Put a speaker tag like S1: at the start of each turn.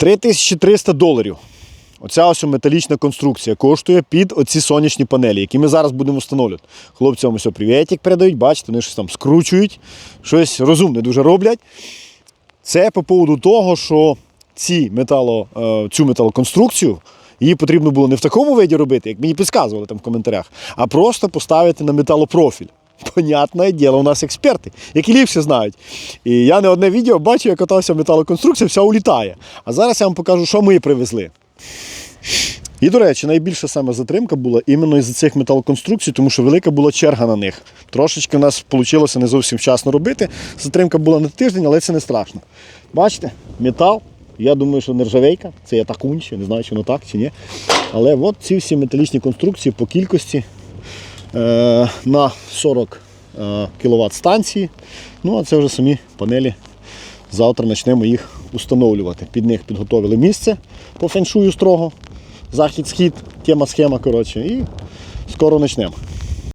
S1: 3300 доларів. Оця ось металічна конструкція коштує під оці сонячні панелі, які ми зараз будемо встановлювати. Хлопцям ось привітик передають, бачите, вони щось там скручують, щось розумне дуже роблять. Це по поводу того, що ці метало, е, цю металоконструкцію її потрібно було не в такому виді робити, як мені підказували там в коментарях, а просто поставити на металопрофіль. Понятне діло, у нас експерти, які ліпше знають. І я не одне відео бачу, як катався металоконструкція, вся улітає. А зараз я вам покажу, що ми привезли. І, до речі, найбільша саме затримка була іменно із цих металоконструкцій, тому що велика була черга на них. Трошечки у нас вийшло не зовсім вчасно робити. Затримка була на тиждень, але це не страшно. Бачите, метал. Я думаю, що нержавейка, це я так унче, не знаю, чи воно так чи ні. Але от ці всі металічні конструкції по кількості на 40 е, кВт станції. Ну, а це вже самі панелі. Завтра почнемо їх установлювати. Під них підготовили місце по феншую строго. Захід-схід, тема схема, коротше, і скоро почнемо.